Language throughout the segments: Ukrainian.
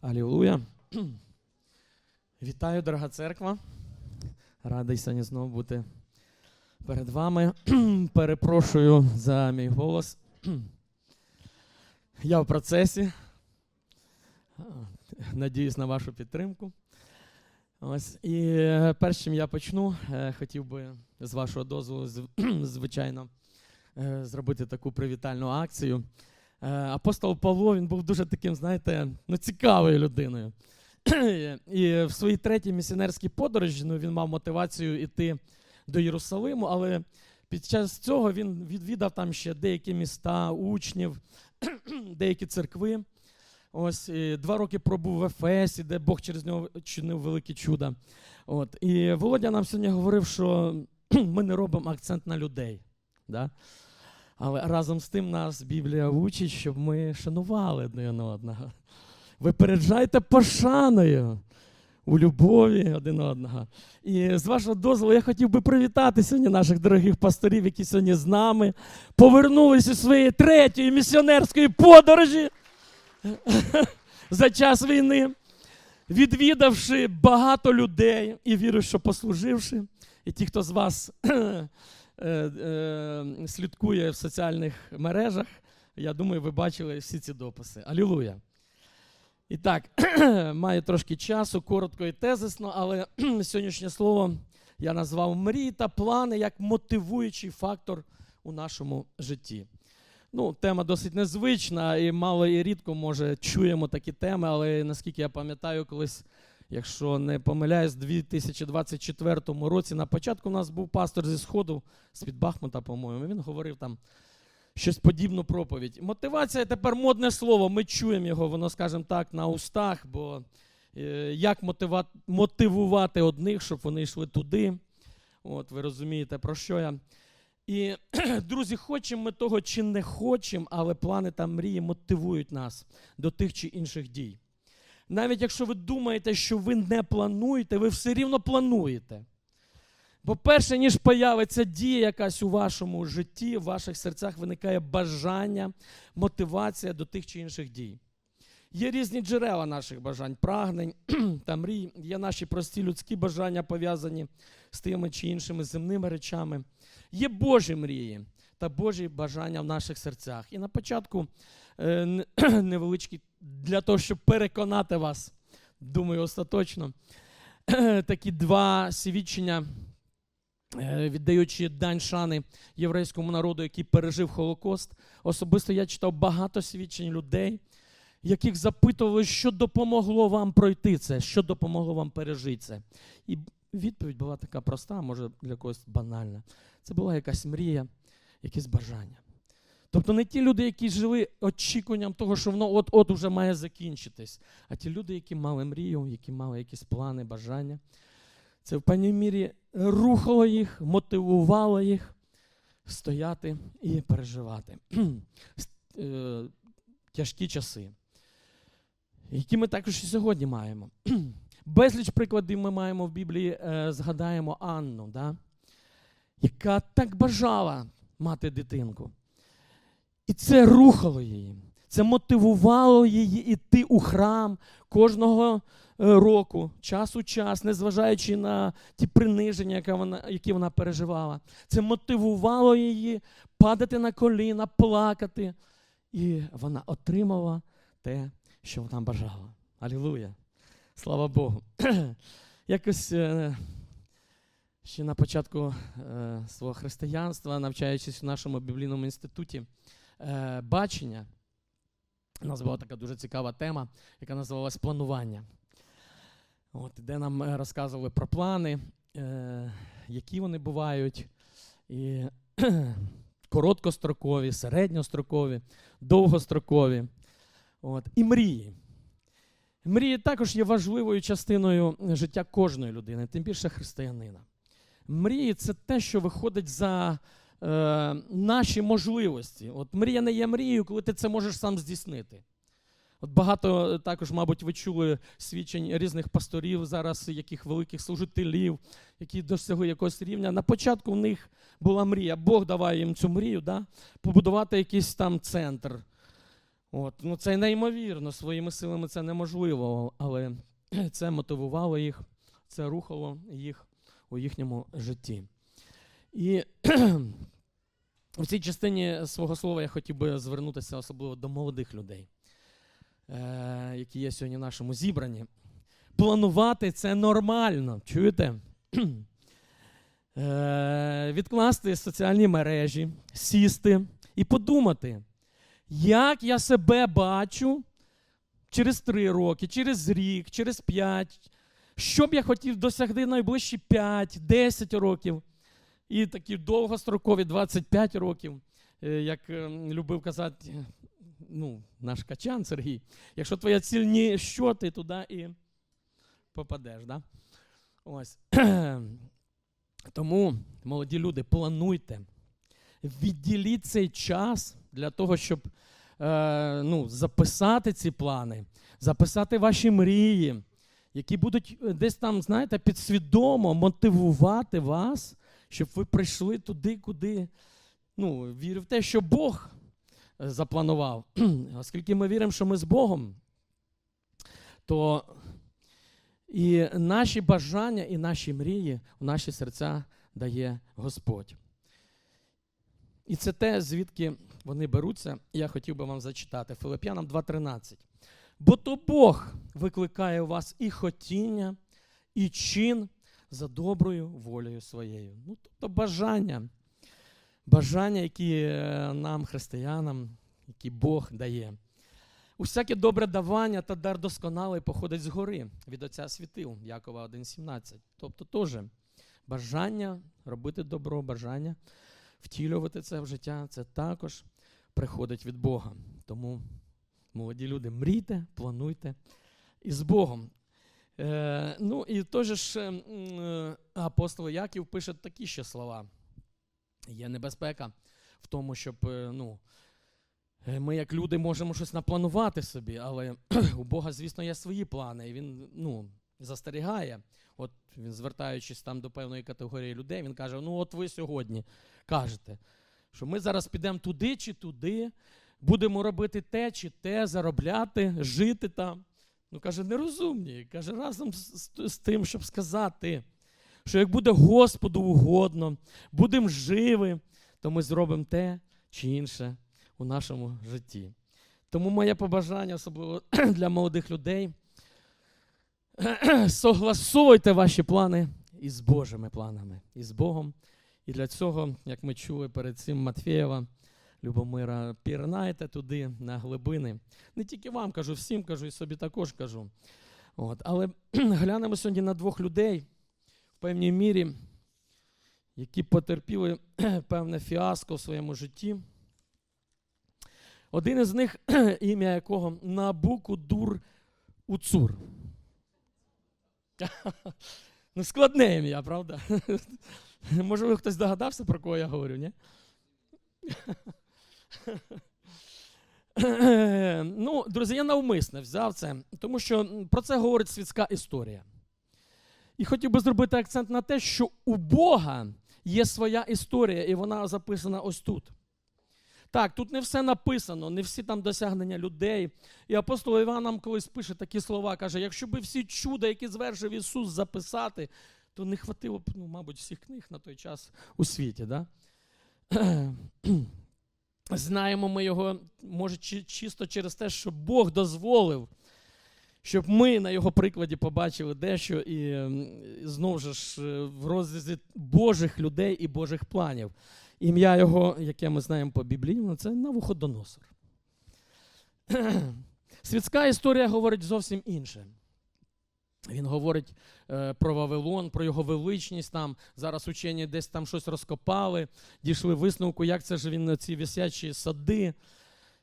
Алілуя. Вітаю, дорога церква. Радий сьогодні знову бути перед вами. Перепрошую за мій голос. Я в процесі. Надіюсь на вашу підтримку. Ось. І е, перш чим я почну, е, хотів би з вашого дозволу, звичайно, е, зробити таку привітальну акцію. Е, Апостол Павло він був дуже таким, знаєте, ну, цікавою людиною. І в своїй третій місіонерській подорожі ну, він мав мотивацію йти до Єрусалиму, але під час цього він відвідав там ще деякі міста, учнів, деякі церкви. Ось і два роки пробув в Ефесі, де Бог через нього чинив великі чуда. От. І Володя нам сьогодні говорив, що ми не робимо акцент на людей. Да? Але разом з тим нас Біблія учить, щоб ми шанували один одного. Випереджайте пошаною у любові один одного. І з вашого дозволу я хотів би привітати сьогодні наших дорогих пасторів, які сьогодні з нами повернулися із своєї третьої місіонерської подорожі за час війни, відвідавши багато людей і вірю, що послуживши. І ті, хто з вас е, е, слідкує в соціальних мережах, я думаю, ви бачили всі ці дописи. Алілуя! І так, маю трошки часу, коротко і тезисно, але сьогоднішнє слово я назвав мрії та плани як мотивуючий фактор у нашому житті. Ну, тема досить незвична, і мало і рідко, може, чуємо такі теми, але наскільки я пам'ятаю, колись, якщо не помиляюсь, в 2024 році на початку у нас був пастор зі Сходу, з-під Бахмута, по-моєму, він говорив там щось подібну проповідь. Мотивація тепер модне слово, ми чуємо його, воно, скажімо так, на устах, бо е, як мотивувати одних, щоб вони йшли туди. От, ви розумієте, про що я. І, друзі, хочемо ми того чи не хочемо, але плани та мрії мотивують нас до тих чи інших дій. Навіть якщо ви думаєте, що ви не плануєте, ви все рівно плануєте. Бо перше, ніж появиться дія якась у вашому житті, в ваших серцях виникає бажання, мотивація до тих чи інших дій. Є різні джерела наших бажань, прагнень та мрій. Є наші прості людські бажання пов'язані з тими чи іншими земними речами. Є Божі мрії та Божі бажання в наших серцях. І на початку е, невеличкий для того, щоб переконати вас, думаю, остаточно, такі два свідчення, е, віддаючи дань шани єврейському народу, який пережив Холокост. Особисто я читав багато свідчень людей, яких запитували, що допомогло вам пройти це, що допомогло вам пережити це. І відповідь була така проста, може для когось банальна. Це була якась мрія, якесь бажання. Тобто не ті люди, які жили очікуванням того, що воно от-от уже має закінчитись, а ті люди, які мали мрію, які мали якісь плани, бажання. Це в певній мірі рухало їх, мотивувало їх стояти і переживати. Е, Тяжкі часи, які ми також і сьогодні маємо. Безліч прикладів ми маємо в Біблії, е, згадаємо Анну, да? яка так бажала мати дитинку. І це рухало її. Це мотивувало її йти у храм кожного е, року, час у час, незважаючи на ті приниження, які вона переживала. Це мотивувало її падати на коліна, плакати. І вона отримала те, що вона бажала. Алілуя! Слава Богу. Якось е, ще на початку е, свого християнства, навчаючись в нашому біблійному інституті бачення, у нас була така дуже цікава тема, яка називалась планування. От, де нам е, розказували про плани, е, які вони бувають, і короткострокові, середньострокові, довгострокові. От, і мрії. Мрії також є важливою частиною життя кожної людини, тим більше християнина. Мрії це те, що виходить за е, наші можливості. От мрія не є мрією, коли ти це можеш сам здійснити. От багато е, також, мабуть, ви чули свідчень різних пасторів зараз, яких великих служителів, які досягли якогось рівня. На початку в них була мрія. Бог даває їм цю мрію, да? побудувати якийсь там центр. От, ну це неймовірно, своїми силами це неможливо, але це мотивувало їх, це рухало їх у їхньому житті. І в цій частині свого слова я хотів би звернутися особливо до молодих людей, е, які є сьогодні в нашому зібранні. Планувати це нормально, чуєте? Е, відкласти соціальні мережі, сісти і подумати, як я себе бачу через три роки, через рік, через п'ять, що б я хотів досягти найближчі 5-10 років, і такі довгострокові 25 років, Е, як е, любив казати ну, наш качан Сергій, якщо твоя ціль ні що, ти туди і попадеш. Да? Ось. Тому, молоді люди, плануйте, відділіть цей час для того, щоб е, ну, записати ці плани, записати ваші мрії, які будуть е, десь там, знаєте, підсвідомо мотивувати вас, щоб ви прийшли туди, куди. Ну, вірю в те, що Бог е, запланував. Оскільки ми віримо, що ми з Богом, то і наші бажання, і наші мрії у наші серця дає Господь. І це те, звідки вони беруться, я хотів би вам зачитати Филип'янам 2.13. Бо то Бог викликає у вас і хотіння, і чин за доброю волею своєю. Ну, тобто бажання, бажання, які е, нам, християнам, які Бог дає. Усяке добре давання та дар досконалий походить згори від Отця світил, Якова 1,17. Тобто теж бажання робити добро, бажання втілювати це в життя, це також приходить від Бога. Тому, молоді люди, мрійте, плануйте і з Богом. Е, ну і теж ж е, е, апостол Яків пише такі ще слова. Є небезпека в тому, щоб е, ну, Ми, як люди, можемо щось напланувати собі, але у Бога, звісно, є свої плани. І він ну, застерігає. От він, звертаючись там до певної категорії людей, він каже: ну, от ви сьогодні кажете, що ми зараз підемо туди чи туди, будемо робити те чи те, заробляти, жити там. Ну, каже, нерозумні. Каже, разом з, з, з тим, щоб сказати, що як буде Господу угодно, будемо живі, то ми зробимо те чи інше у нашому житті. Тому моє побажання, особливо для молодих людей, согласовуйте ваші плани із Божими планами, із Богом. І для цього, як ми чули перед цим Матфєєва, Любомира, пірнайте туди на глибини. Не тільки вам кажу, всім кажу, і собі також кажу. От. Але глянемо сьогодні на двох людей в певній мірі, які потерпіли певне фіаско в своєму житті. Один із них, ім'я якого Набукудур Уцур. Ну, складне ім'я, правда? Може, хтось догадався, про кого я говорю, ні? ну, друзі, я навмисне взяв це, тому що про це говорить світська історія. І хотів би зробити акцент на те, що у Бога є своя історія, і вона записана ось тут. Так, тут не все написано, не всі там досягнення людей. І апостол Іван нам колись пише такі слова, каже: якщо би всі чуда, які звершив Ісус, записати, то не хватило б, ну, мабуть, всіх книг на той час у світі. Да? Знаємо ми його, може, чисто через те, що Бог дозволив, щоб ми на його прикладі побачили дещо і знову ж е, в розрізі Божих людей і Божих планів. Ім'я його, яке ми знаємо по біблійному, це Навуходоносор. Світська історія говорить зовсім інше. Він говорить е, про Вавилон, про його величність. Там зараз учені десь там щось розкопали, дійшли висновку, як це ж він на ці висячі сади.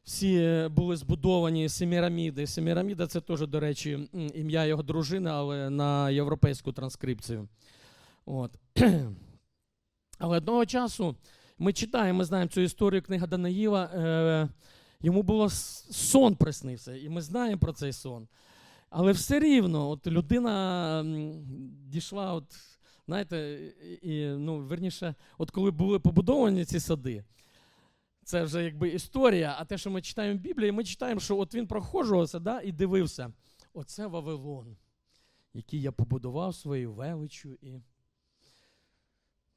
Всі е, були збудовані Семіраміди. Семіраміда це теж, до речі, ім'я його дружини, але на європейську транскрипцію. От. Але одного часу ми читаємо, ми знаємо цю історію книга Данаїла. Е, йому було сон приснився, і ми знаємо про цей сон. Але все рівно, от людина дійшла, от, знаєте, і, ну, верніше, от коли були побудовані ці сади, це вже якби історія. А те, що ми читаємо в Біблії, ми читаємо, що от він проходжувався да, і дивився. Оце Вавилон, який я побудував своєю величчю. І...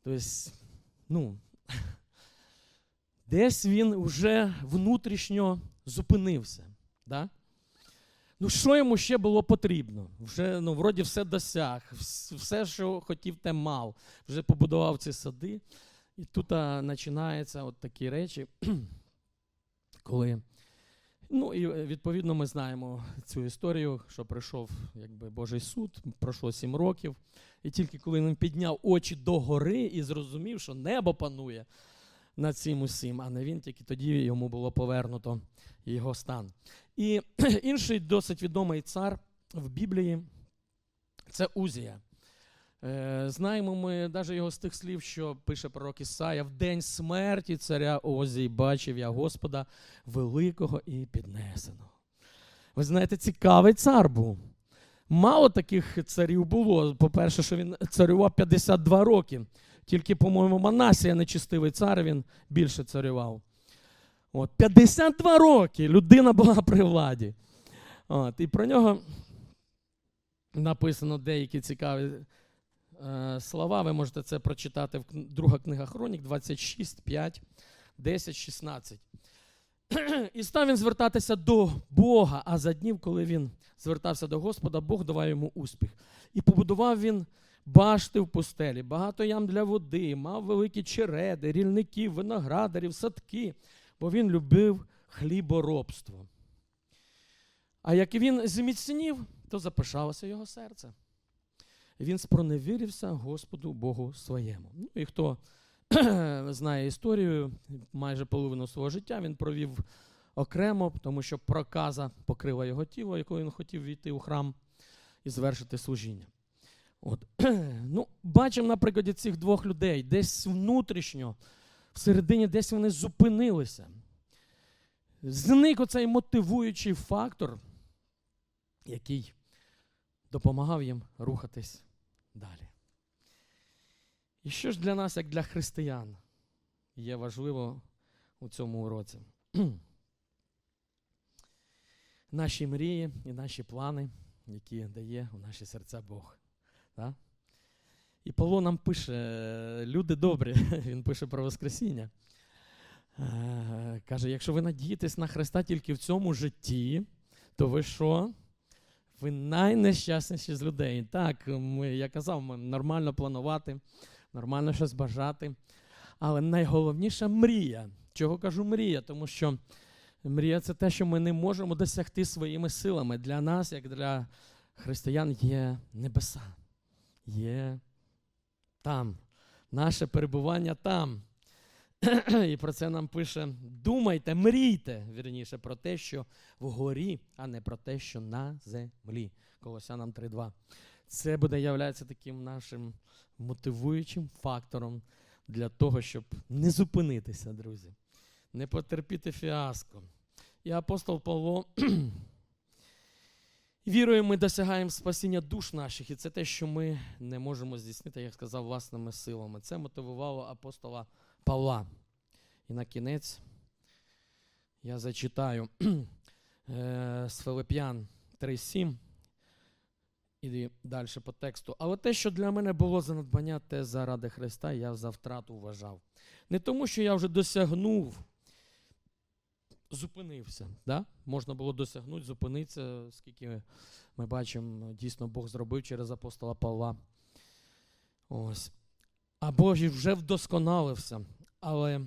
Тобто, ну, десь він вже внутрішньо зупинився. Да? Ну, що йому ще було потрібно? Вже, ну, вроді, все досяг, все, що хотів, те мав. Вже побудував ці сади. І тут починаються от такі речі, коли. Ну і е, відповідно ми знаємо цю історію, що прийшов якби, Божий суд, пройшло сім років. І тільки коли він підняв очі до гори і зрозумів, що небо панує над цим усім, а не він, тільки тоді йому було повернуто його стан. І інший досить відомий цар в Біблії це Узія. Е, знаємо ми навіть його з тих слів, що пише пророк Ісая, в день смерті царя Озії бачив я Господа великого і піднесеного. Ви знаєте, цікавий цар був. Мало таких царів було. По-перше, що він царював 52 роки. Тільки, по-моєму, Манасія, нечистивий цар, він більше царював. От, 52 роки людина була при владі. От, і про нього написано деякі цікаві е, слова. Ви можете це прочитати в друга книга Хронік 26, 5, 10, 16. І став він звертатися до Бога, а за днів, коли він звертався до Господа, Бог давав йому успіх. І побудував він башти в пустелі, багато ям для води, мав великі череди, рільників, виноградарів, садки, бо він любив хліборобство. А як він зміцнів, то запишалося його серце. Він спроневірився Господу Богу своєму. Ну і хто знає історію, майже половину свого життя він провів окремо, тому що проказа покрила його тіло, якою він хотів війти у храм і звершити служіння. От. ну, бачимо на прикладі цих двох людей, десь внутрішньо, всередині десь вони зупинилися. Зник оцей мотивуючий фактор, який допомагав їм рухатись далі. І що ж для нас, як для християн, є важливо у цьому уроці? наші мрії і наші плани, які дає у наші серця Бог. Да? І Павло нам пише, люди добрі, він пише про Воскресіння. Е, Каже, якщо ви надієтесь на Христа тільки в цьому житті, то ви що? Ви найнещасніші з людей. Так, ми, я казав, ми нормально планувати, нормально щось бажати. Але найголовніша мрія. Чого кажу мрія? Тому що мрія це те, що ми не можемо досягти своїми силами. Для нас, як для християн, є небеса, є там, наше перебування там. І про це нам пише: думайте, мрійте, вірніше, про те, що вгорі, а не про те, що на землі. Колосянам 3.2. Це буде являється таким нашим мотивуючим фактором для того, щоб не зупинитися, друзі, не потерпіти фіаско. І апостол Павло. Вірою ми досягаємо спасіння душ наших, і це те, що ми не можемо здійснити, як сказав, власними силами. Це мотивувало апостола Павла. І на кінець я зачитаю е, з Филип'ян 3.7 і далі по тексту. Але те, що для мене було за надбання, те заради Христа, я за втрату вважав. Не тому, що я вже досягнув, зупинився. Да? Можна було досягнути, зупинитися, скільки ми бачимо, дійсно Бог зробив через апостола Павла. Ось. Або вже вдосконалився, але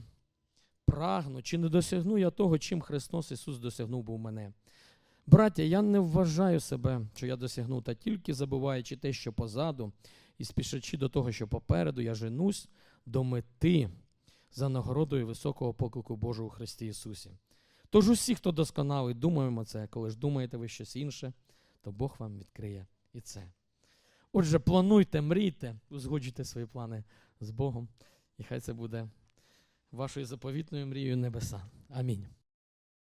прагну, чи не досягну я того, чим Христос Ісус досягнув був мене. Браття, я не вважаю себе, що я досягнув, та тільки забуваючи те, що позаду, і спішачи до того, що попереду, я женусь до мети за нагородою високого поклику Божого у Христі Ісусі. Тож усі, хто досконалий, думаємо це, коли ж думаєте ви щось інше, то Бог вам відкриє і це. Отже, плануйте, мрійте, узгоджуйте свої плани з Богом, і хай це буде вашою заповітною мрією небеса. Амінь.